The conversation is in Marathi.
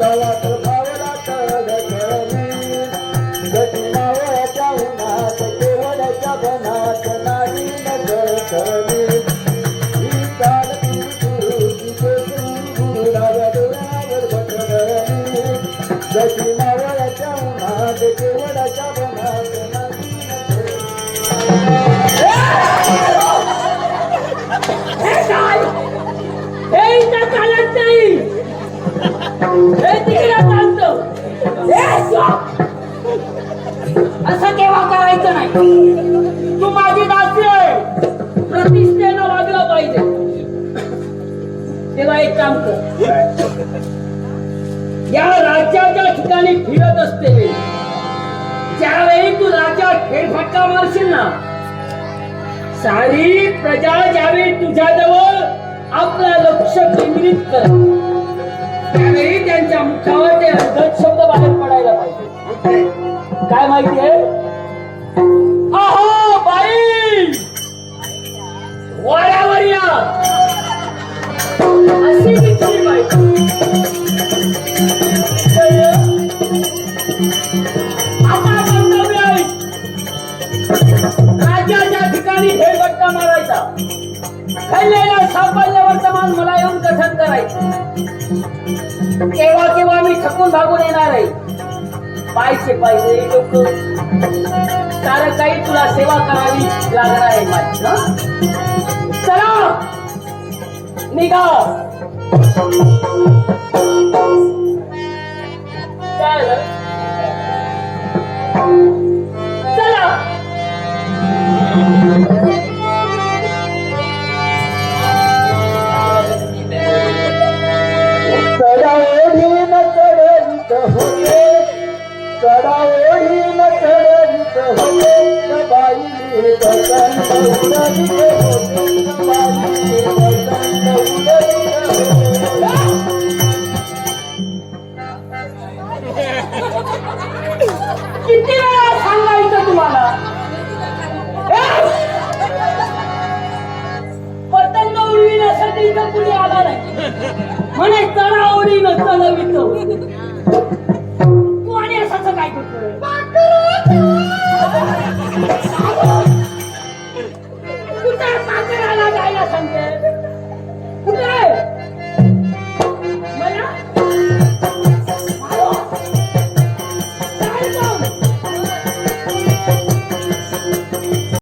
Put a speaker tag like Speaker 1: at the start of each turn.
Speaker 1: तलात भावला तळ खेळणे
Speaker 2: असं केव्हा करायचं नाही. तू माझी दासी आहे. प्रतिष्ठेनं वागलं पाहिजे. तेव्हा एक काम कर. या राज्याच्या ठिकाणी फिरत असते. ज्यावेळी तू राज्यात फेरफटका मारशील ना सारी प्रजा ज्यावेळी तुझ्याजवळ आपलं लक्ष केंद्रित कर. त्यावेळी त्यांच्या मुखावर ते अर्धत शब्द बाहेर पडायला पाहिजे. काय माहितीये अहो बाई! वाड्यावर या! अशी विचारली बाई. राज्याच्या ठिकाणी हे गट्टा मारायचा. खाल्लेला सापडल्या वर्तमान मला येऊन कथन केव्हा केव्हा मी थकून भागून येणार आहे? पाहिजे पाहिजे लोक. कारण काही तुला सेवा करावी लागणार आहे माझी चला निघा. किती वेळा सांगायचं तुम्हाला? पतंग उडविण्यासाठी इथं कुणी आला नाही. म्हणे चढाओढीनं चढवित. तू आणि